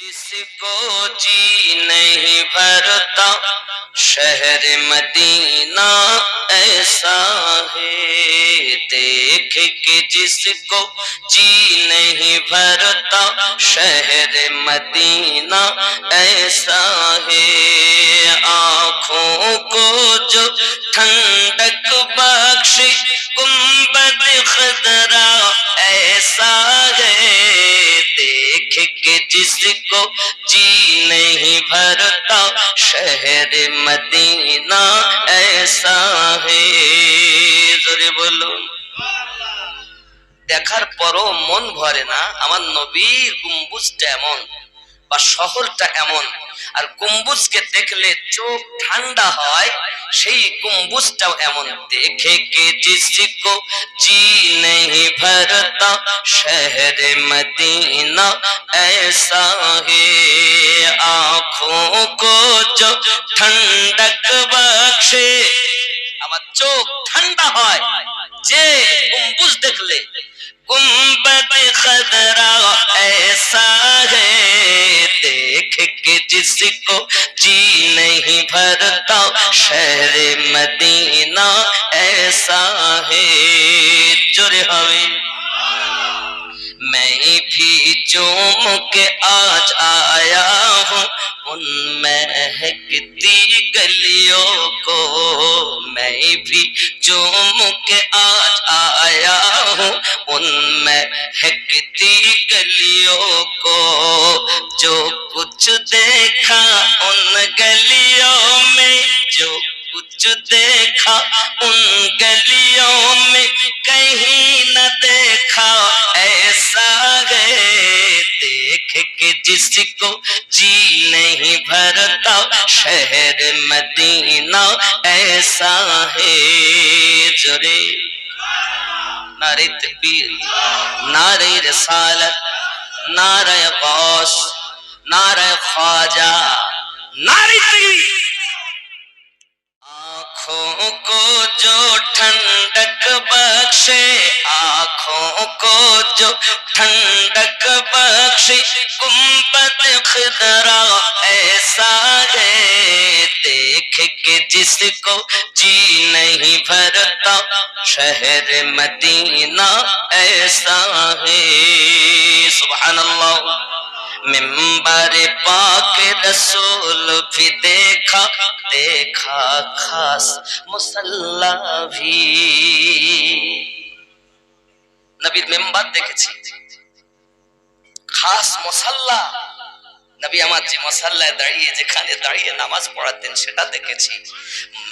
جس کو جی نہیں بھرتا شہر مدینہ ایسا ہے۔ دیکھ کے جس کو جی نہیں بھرتا شہر مدینہ ایسا ہے۔ آنکھوں کو جو ٹھنڈک بخش، گنبد خدر जिसको जी नहीं भरता शहर मदीना ऐसा है জোরে বলুন দেখার পরও মন ভরে না আমার নবীর গম্বুজটা এমন বা শহরটা এমন আর গম্বুজকে দেখলে চোখ ঠান্ডা হয় সেই গম্বুজটাও এমন দেখে কে जिसको जी नहीं भरता शहर मदीना ऐसा है आंखों को जो ठंडक बख्शे আমার চোখ ঠান্ডা হয় যে গম্বুজ দেখলে گنبد خدرا ایسا ہے۔ دیکھ کے جس کو جی نہیں بھرتا شہر مدینہ ایسا ہے۔ جرحوی میں بھی چوم کے آج آیا ہوں، ان مہکتی گلیوں کو میں بھی چوم کے آج آیا ہوں، ان مہکتی گلیوں کو جو کچھ دیکھا ان گلیوں میں، جو کچھ دیکھا ان گلیوں میں، کہیں نہ دیکھا کہ جس کو جی نہیں بھرتا شہر مدینہ ایسا ہے۔ جرے۔ نعرے تکبیر نعرے رسالت نعرے غوث نعرے خواجہ نعرے تکبیر۔ آنکھوں کو جو ٹھنڈک بخشے، آنکھوں کو جو ٹھنڈک بخشے۔ گنبد خدرا ایسا ہے، دیکھ کے جس کو جی نہیں بھرتا۔ شہر مدینہ ایسا ہے۔ سبحان اللہ۔ मेंबर पाक रसूल भी देखा देखा खास मुसल्ला भी नबीर मेंबर देखे खास मुसल्ला নবী আমার যে মশাল্লায় دائیے نماز پڑھا دن شٹا دیکھے দেখেছি।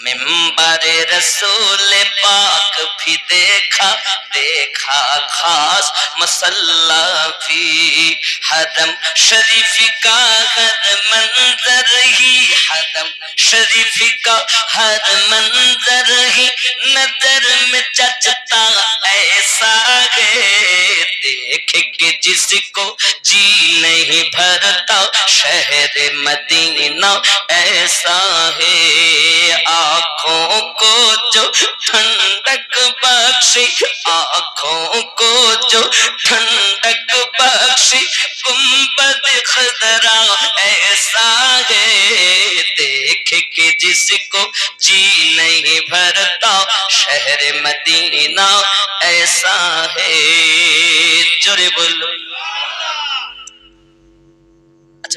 ممبر رسول پاک بھی دیکھا دیکھا خاص مسلح بھی حرم شریف کا ہر منظر ہی حرم شریف کا ہر منظر ہی نظر میں چچتا ایسا ہے دیکھے کہ جس کو جی نہیں بھرتا शहर मदीना ऐसा है आँखों को जो ठंडक बख्शी आँखों को जो ठंडक बख्शी गुम्बद खदरा ऐसा है देख के जिसको जी नहीं भरता शहर मदीना ऐसा है जुरे बोलो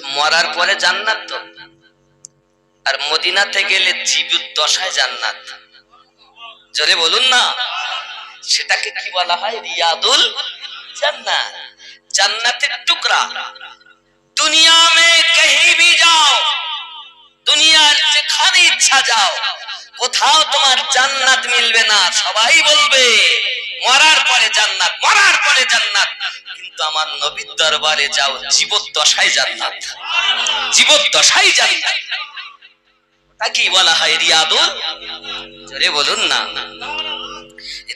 মরার পরে জান্নাত তো। আর মদিনাতে গেলে জীবিত দশায় জান্নাত। জোরে বলুন না। সেটাকে কি বলা হয়? রিয়াদুল জান্নাত। জান্নাতের টুকরা। দুনিয়া মে কहीं भी যাও, দুনিয়ার যেখানে ইচ্ছা যাও, কোথাও তোমার জান্নাত মিলবে না। সবাই বলবে, মরার পরে জান্নাত, মরার পরে জান্নাত। আমার নবীর দরবারে যাও, জীবদ্দশায় জান্নাত। জীবদ্দশায় জান্নাত। তাকে বলা হয় রিয়াদুল। জোরে বলুন না।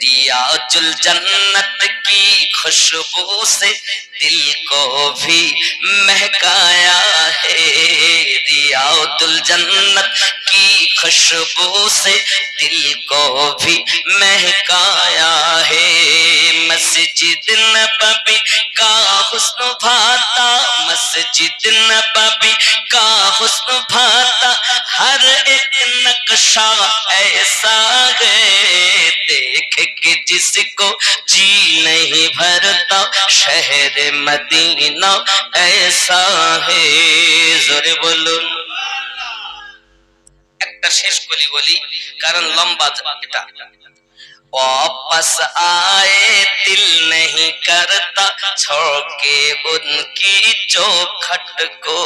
রিয়াজুল জন্নত কি খুশবু সে দিল কো ভি মহকায়া হে। রিয়াজুল জন্নত کی خوشبو سے دل کو بھی مہکایا ہے مسجد نبوی کا حسن بھاتا مسجد نبوی کا حسن بھاتا ہر ایک نقشہ ایسا ہے دیکھ کے جس کو جی نہیں بھرتا شہر مدینہ ایسا ہے ضرور بولو একটা শেষ কলি বলি কারণ লম্বা এটা वापस आए दिल नहीं करता छोड़ के उनकी चौखट को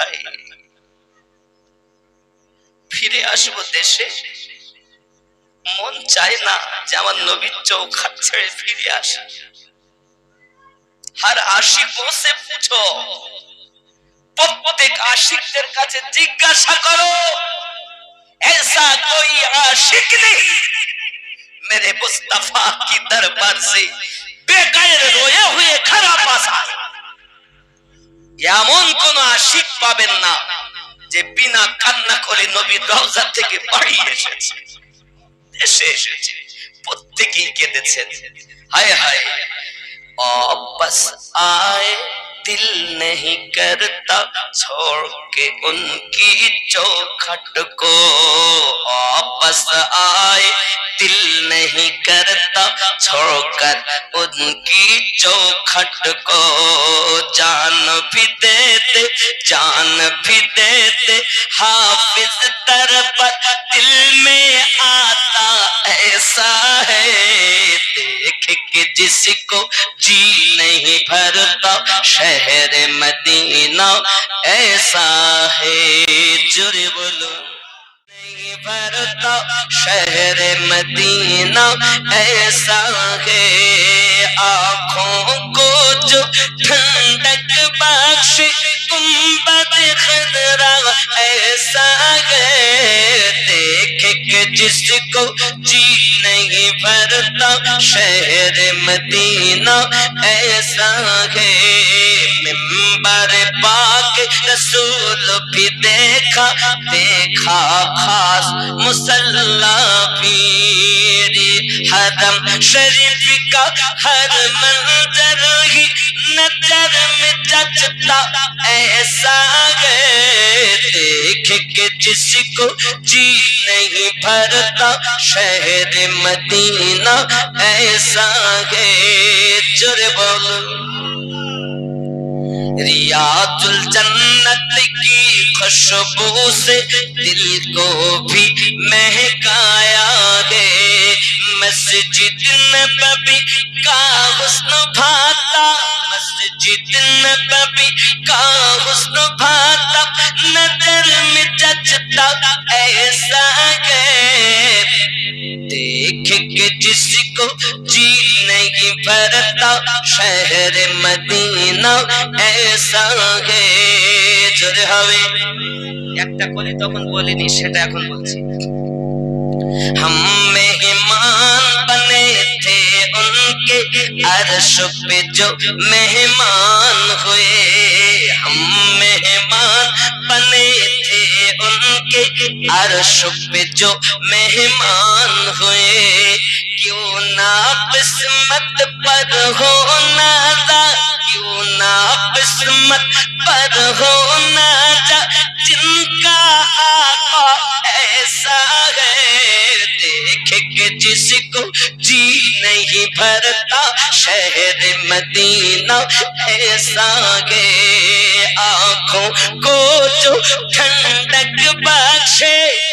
हाय। ফিরে আসবো দেশে মন চায় না যে আমার নবীর চৌখাট ছেড়ে ফিরে আসে আর আশিকও সে পুছো প্রত্যেক আশিকদের কাছে জিজ্ঞাসা করো ऐसा कोई आशिक नहीं मेरे मुस्तफा की दरबार से বেকার রোয়া হয়ে খারাপ আসা এমন কোন আশিক পাবেন না যে বিনা কান্না করে নবীর রওজা থেকে বাড়ি এসেছে এসে এসেছে প্রত্যেকেই কেঁদেছেন হায় হায় دل نہیں کرتا، چھوڑ کے ان کی چوکھٹ کو واپس آئے۔ دل نہیں کرتا، چھوڑ کر ان کی چوکھٹ کو جان بھی دیتے، جان بھی دیتے۔ حافظ تر پر دل میں آتا ایسا ہے۔ के जिसको जी नहीं भरता शहर मदीना ऐसा है जुरे बोलो नहीं भरता शहर मदीना ऐसा है आंखों को जो ठंडक बख्श गुंबद खदरा ऐसा है देख के जिसको जी नहीं भरता शहर मदीना ऐसा है ممبر پاک رسول بھی دیکھا دیکھا خاص مسلح بھی حرم شریف کا ہر منظر ہی نظر میں جچتا، ایسا گئے دیکھ کے جس کو جی نہیں بھرتا شہر مدینہ، ایسا گئے ہے بول ریاض الجنت کی خوشبو سے دل کو بھی مہکایا دے مسجد نبی کا حسن بھاتا، مسجد نبی کا حسن بھاتا، نظر میں جچتا ایسا گئے دیکھ کے جس کو جی نہیں بھرتا، شہر مدینہ मदीना ऐसा है জোরে হবে একটা করে তখন বলিনি সেটা এখন বলছি हम मेहमान बने थे उनके अर्श पे जो मेहमान हुए हम मेहमान बने थे उनके अर्श पे जो मेहमान हुए کیوں نہ قسمت پر ہو نازا کیوں نہ قسمت پر ہو نازا جن کا آقا ایسا ہے، دیکھ کے جس کو جی نہیں بھرتا، شہر مدینہ ایسا گے آنکھوں کو جو ٹھنڈک بخشے۔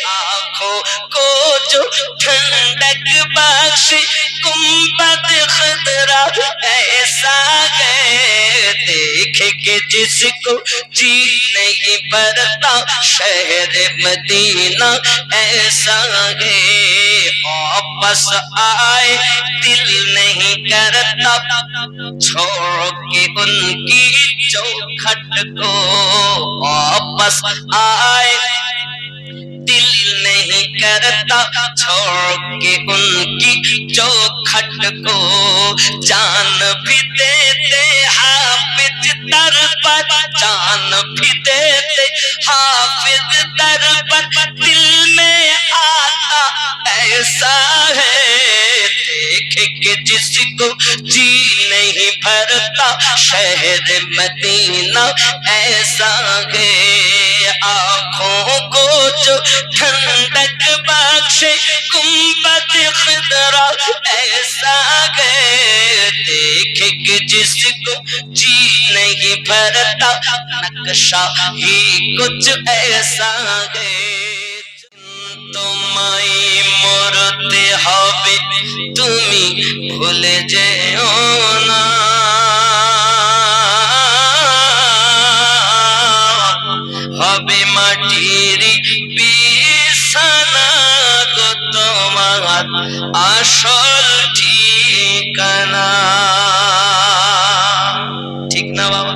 ہو کو جو ٹھنڈک بخشی گنبد خدرا ایسا ہے، دیکھ کے جس کو جی نہیں پڑتا شہر مدینہ، ایسا ہے۔ واپس آئے، دل نہیں کرتا۔ چھوڑ کے ان کی چوکھٹ کو واپس آئے۔ دل نہیں کرتا چھوڑ کے ان کی چوکھٹ کو۔ جان بھی دیتے حافظ تر پر، جان بھی دیتے حافظ تر پر۔ دل میں آتا ایسا ہے، دیکھ کے جس کو جی نہیں بھرتا۔ شہر مدینہ ایسا ہے۔ जो ठंडक बख्शे गुम्बद खदरा ऐसा है देख के जिसको जी नहीं भरता नक्शा ही कुछ ऐसा है তোমায় মরতে হবে তুমি ভুলে যেও না আসল ঠিকানা। ঠিক না বাবা?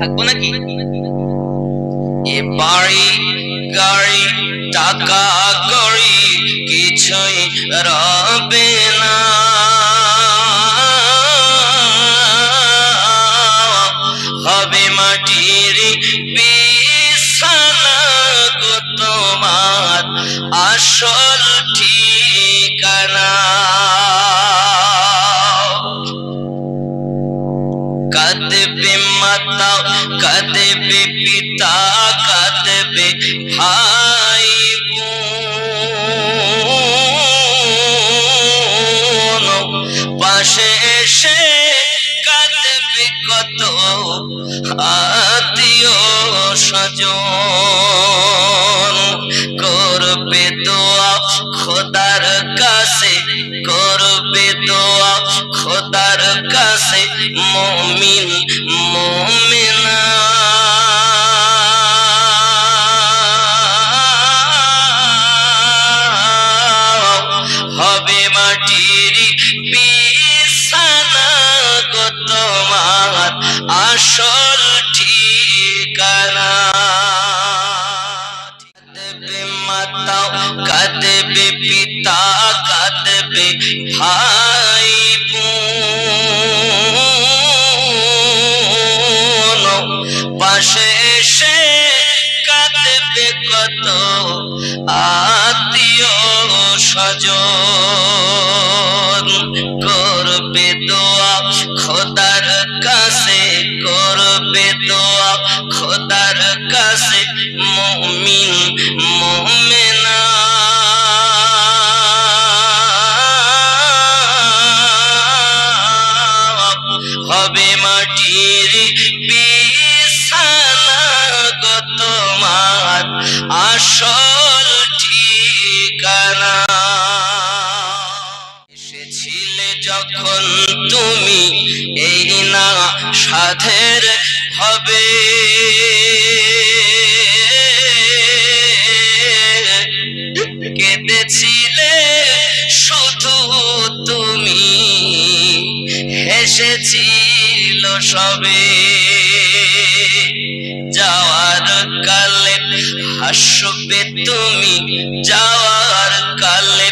থাকব নাকি? এ বাড়ি গাড়ি, টাকা গড়ি কিছুই রবে না। পিতা বে ভাই পাশে এসে কাঁদবে কত আত্মীয় সজন করবে খোদার কাছে মমিন, মমেনা। হবে মাটির বিছানা গো তোমার আসল ঠিকানা। এসেছিলে যখন তুমি, এই না সাধের হবে। কেঁদেছিলে শুধু তুমি, হেসেছিল সবে। যাওয়ার কালে হাসবে তুমি, যাওয়ার কালে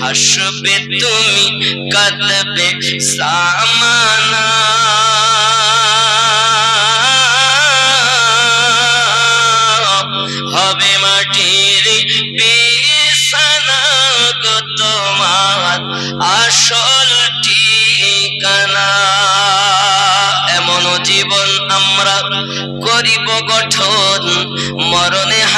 হাসবে তুমি, কাঁদবে সামানা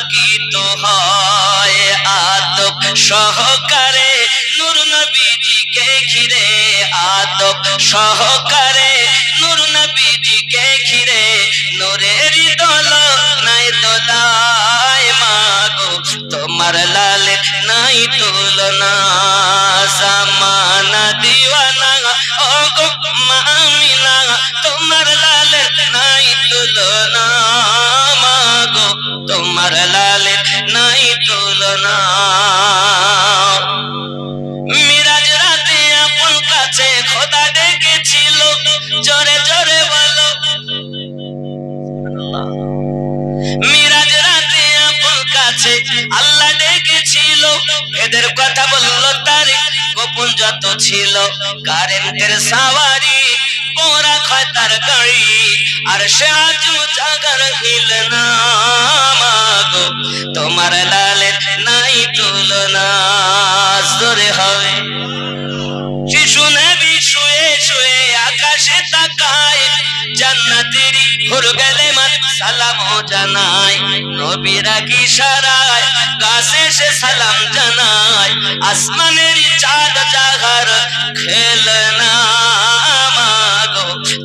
আলোকিত হয় আদব সহকারে নূর নবীজিকে ঘিরে আদব সহকারে নূর নবীজিকে ঘিরে নূরের দল নাই দোলায় মাগো, তোমার লালে নাই তুলনা, জামানা দিওয়ানা ও গো মামিনা, তোমার লালে নাই তুলনা। তোমার লালে নাই তুলনা। মিরাজ রাতে আপন কাছে খোদা ডেকেছিল, জোরে জোরে বলো। মিরাজ রাতে আপন কাছে আল্লাহ ডেকেছিল, এদের কথা বলল তার গোপন যত ছিল। কারেন্টের সাওয়ারি তার গাড়ি আর সে আজু জাগার হিল না তোমার লালের নাই তুলনা জোরে হবে শিশু নবী শুয়ে শুয়ে আকাশে তাকায় জান্নাতেরি হুর গেলে মান সালাম জানায় নবীরা কি সারায় গাছে সে সালাম জানায় আসমানের চাঁদ জাগার খেলনা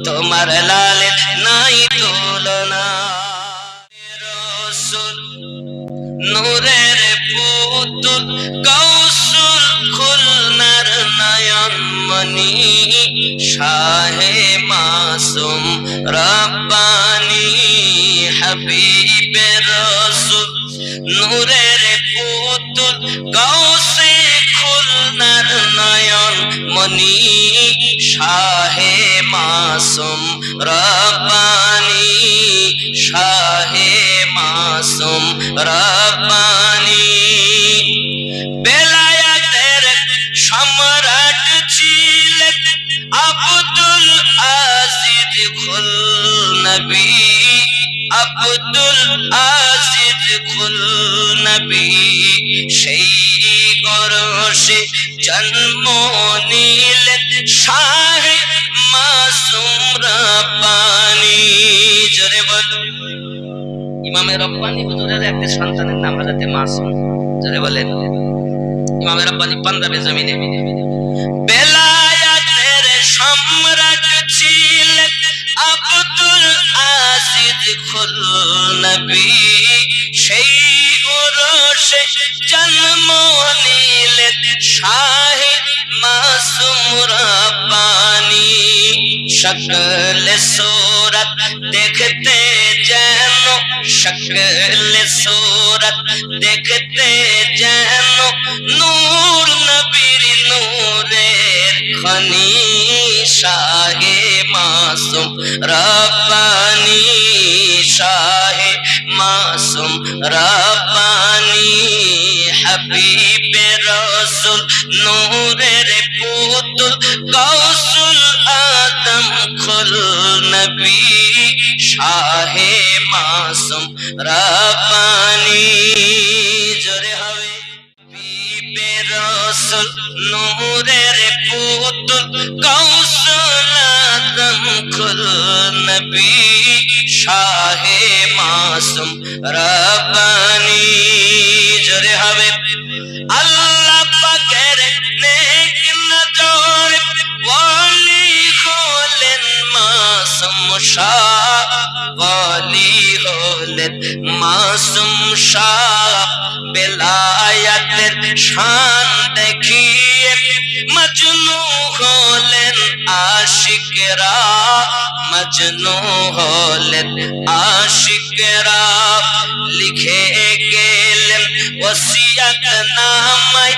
তোমার লালে নাই তুলনা। রসুল, নূরের পুতুল কৌসুল খুলনার নয়ন মনি শাহে মাসুম রব্বানি। হাবিবে রসুল, নূরের পুতুল কৌসে খুলনার নয়ন মনি শাহে মাসুম, রব্বানি শাহে মাসুম, রব্বানি। বেলায়াতের সম্রাট ছিলেন আব্দুল আজিজ খুল নবী। আব্দুল আজিজ খুল নবী। সেই গরসে জন্ম নিলেন শাহে মাসুম রব্বানি, জোরে বলুন ইমামে রব্বানি হুজুরের একটি সন্তানের নাম হযরতে মাসুম। যারা বলেন। ইমামে রব্বানি পাঞ্জাবে জমিনে। বেলায়াতের সম্রাট ছিলেন আব্দুল আজিজ খুল নবী সেই ওরসে জন্ম নিলেন শাহে মাসুম রব্বানি। শকল সুরত দেখতে যেন শকল সুরত দেখতে যেন, নূর নবীর নূরের খনি শাহে মাসুম রব্বানি, শাহে মাসুম, রব্বানি হাবিবে রসুল, নূরের পুতুল কৌসুল আদম, খুল নবী শাহে মাসুম, রব্বানি। জোরে হবে। হাবিবে রসুল, নূরের পুতুল কৌসুল আদম, খুল নবী শাহে মাসুম রব্বানি জোরে হবে। আল্লাহ পাকের নেক নজর ওয়ালি হলেন মাসুম শাহ ওয়ালি হলেন মাসুম শাহ বেলায়াতের শান দেখিয়ে মজনু হলেন আশিকরা, মজনু হলেন আশিকরা। লিখে গেলেন ওসিয়াত নামায়,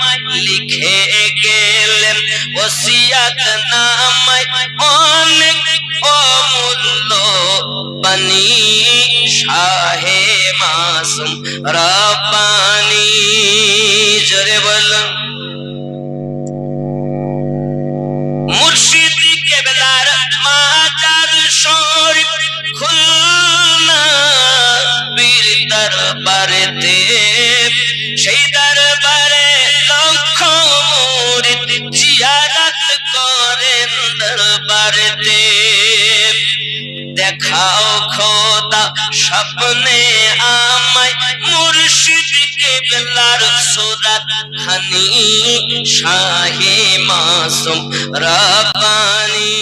লিখে গেলেন ওসিয়াত নামায়। অনেক অমূল্য বানি শাহে মাসুম রব্বানি। জোরে বলুন। দেখাও খোদা স্বপ্নে আমায় মুর্শিদ কেবলার সুরাত খানি শাহে মাসুম রব্বানি।